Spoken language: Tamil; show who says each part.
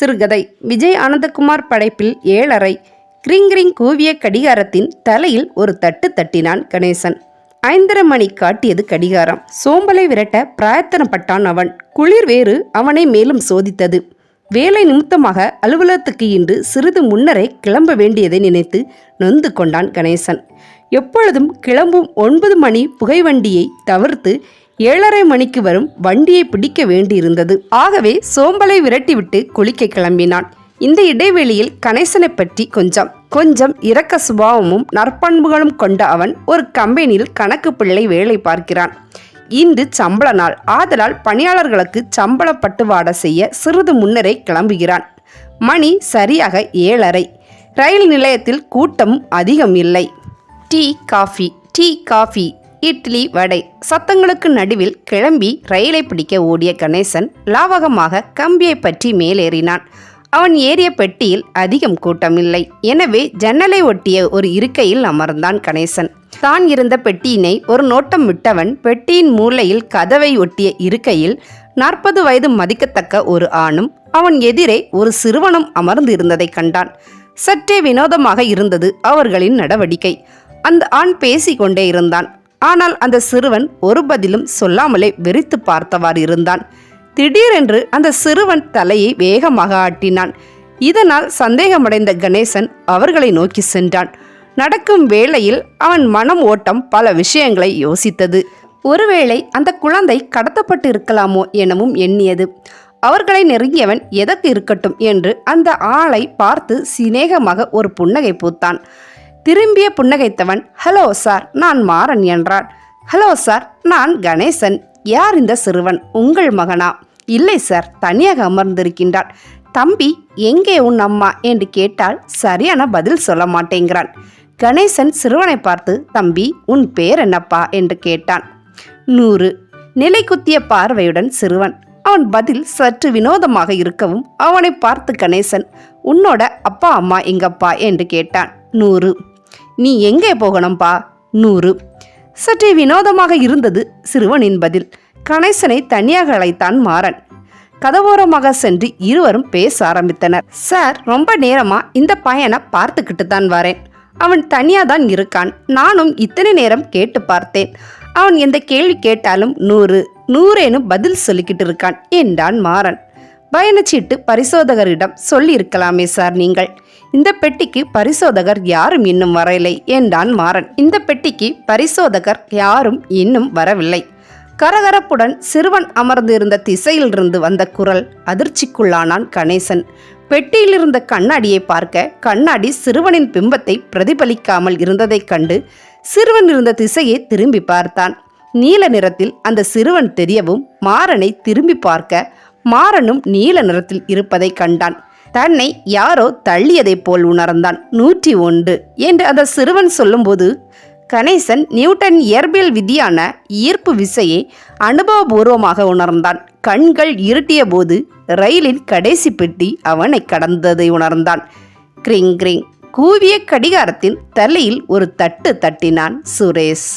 Speaker 1: சிறுகதை. விஜய் ஆனந்தகுமார் படைப்பில் ஏழரை. கிரிங் கிரிங் கூவிய கடிகாரத்தின் தலையில் ஒரு தட்டு தட்டினான் கணேசன். ஐந்தரை மணி காட்டியது கடிகாரம். சோம்பலை விரட்ட பிராயத்தனப்பட்டான் அவன். குளிர் வேறு அவனை மேலும் சோதித்தது. வேலை நிமித்தமாக அலுவலகத்துக்கு இன்று சிறிது முன்னரே கிளம்ப வேண்டியதை நினைத்து நொந்து கொண்டான் கணேசன். எப்பொழுதும் கிளம்பும் ஒன்பது மணி புகைவண்டியை தவிர்த்து ஏழரை மணிக்கு வரும் வண்டியை பிடிக்க வேண்டியிருந்தது. ஆகவே சோம்பலை விரட்டிவிட்டு குளிக்க கிளம்பினான். இந்த இடைவெளியில் கணேசனை பற்றி கொஞ்சம் கொஞ்சம் இரக்க சுபாவமும் நற்பண்புகளும் கொண்ட அவன் ஒரு கம்பெனியில் கணக்கு பிள்ளை வேலை பார்க்கிறான். இன்று சம்பள நாள். ஆதலால் பணியாளர்களுக்கு சம்பள பட்டுவாடை செய்ய சிறிது முன்னரே கிளம்புகிறான். மணி சரியாக ஏழரை. ரயில் நிலையத்தில் கூட்டம் அதிகம் இல்லை. Tea coffee tea coffee. Idli vada. சத்தங்களுக்கு நடுவில் கிளம்பி ரயிலை பிடிக்க ஓடிய கணேசன் லாவகமாக கம்பியை பற்றி மேலேறினான். அவன் ஏறிய பெட்டியில் அதிகம் கூட்டமில்லை. எனவே ஜன்னலை ஒட்டிய ஒரு இருக்கையில் அமர்ந்தான் கணேசன். தான் இருந்த பெட்டியினை ஒரு நோட்டம் விட்டவன் பெட்டியின் மூலையில் கதவை ஒட்டிய இருக்கையில் நாற்பது வயது மதிக்கத்தக்க ஒரு ஆணும் அவன் எதிரே ஒரு சிறுவனும் அமர்ந்து இருந்ததை கண்டான். சற்றே வினோதமாக இருந்தது அவர்களின் நடவடிக்கை. அந்த ஆண் பேசிக்கொண்டே இருந்தான். ஆனால் அந்த சிறுவன் ஒரு பதிலும் சொல்லாமலே வெறித்து பார்த்தவாறு இருந்தான். திடீரென்று அந்த சிறுவன் தலையை வேகமாக ஆட்டினான். இதனால் சந்தேகமடைந்த கணேசன் அவர்களை நோக்கி சென்றான். நடக்கும் வேளையில் அவன் மனம் ஓட்டம் பல விஷயங்களை யோசித்தது. ஒருவேளை அந்த குழந்தை கடத்தப்பட்டு இருக்கலாமோ எனவும் எண்ணியது. அவர்களை நெருங்கியவன் எதற்கு இருக்கட்டும் என்று அந்த ஆளை பார்த்து சிநேகமாக ஒரு புன்னகை பூத்தான். திரும்பிய புன்னகைத்தவன் ஹலோ சார் நான் மாறன் என்றான் ஹலோ சார் நான் கணேசன். யார் இந்த சிறுவன்? உங்கள் மகனா? இல்லை சார் தனியாக அமர்ந்திருக்கின்றான் தம்பி எங்கே உன் அம்மா? என்று கேட்டால் சரியான பதில் சொல்ல மாட்டேங்கிறான் கணேசன் சிறுவனை பார்த்து தம்பி உன் பேர் என்னப்பா? என்று கேட்டான். நூறு. நிலை குத்திய பார்வையுடன் சிறுவன். அவன் பதில் சற்று வினோதமாக இருக்கவும் அவனை பார்த்து கணேசன் உன்னோட அப்பா அம்மா எங்கப்பா? என்று கேட்டான். நூறு. நீ எங்கே போகணும்பா? நூறு. சற்றே வினோதமாக இருந்தது சிறுவனின் பதில். கணேசனை தனியாக அழைத்தான் மாறன். கதவோரமாக சென்று இருவரும் பேச ஆரம்பித்தனர். சார் ரொம்ப நேரமா இந்த பையனை பார்த்துக்கிட்டு தான் வரேன். அவன் தனியாக தான் இருக்கான். நானும் இத்தனை நேரம் கேட்டு பார்த்தேன். அவன் எந்த கேள்வி கேட்டாலும் நூறு நூறேனு பதில் சொல்லிக்கிட்டு இருக்கான் என்றான் மாறன். பயணச்சீட்டு பரிசோதகரிடம் சொல்லியிருக்கலாமே சார் நீங்கள். இந்த பெட்டிக்கு பரிசோதகர் யாரும் இன்னும் வரவில்லை என்றான் மாறன். இந்த பெட்டிக்கு பரிசோதகர் யாரும் இன்னும் வரவில்லை. கரகரப்புடன் சிறுவன் அமர்ந்திருந்த திசையிலிருந்து வந்த குரல் அதிர்ச்சிக்குள்ளானான் கணேசன். பெட்டியிலிருந்த கண்ணாடியை பார்க்க கண்ணாடி சிறுவனின் பிம்பத்தை பிரதிபலிக்காமல் இருந்ததைக் கண்டு சிறுவன் இருந்த திசையை திரும்பி பார்த்தான். நீல நிறத்தில் அந்த சிறுவன் தெரியவும் மாறனை திரும்பி பார்க்க மாறனும் நீல நிறத்தில் இருப்பதை கண்டான். தன்னை யாரோ தள்ளியதைப் போல் உணர்ந்தான். நூற்றி ஒன்று என்று அந்த சிறுவன் சொல்லும்போது கணேசன் நியூட்டன் இயற்பியல் விதியான ஈர்ப்பு விசையை அனுபவபூர்வமாக உணர்ந்தான். கண்கள் இருட்டிய போது ரயிலின் கடைசி பெட்டி அவனை கடந்ததை உணர்ந்தான். கிரிங் கிரிங். கூவிய கடிகாரத்தின் தலையில் ஒரு தட்டு தட்டினான் சுரேஷ்.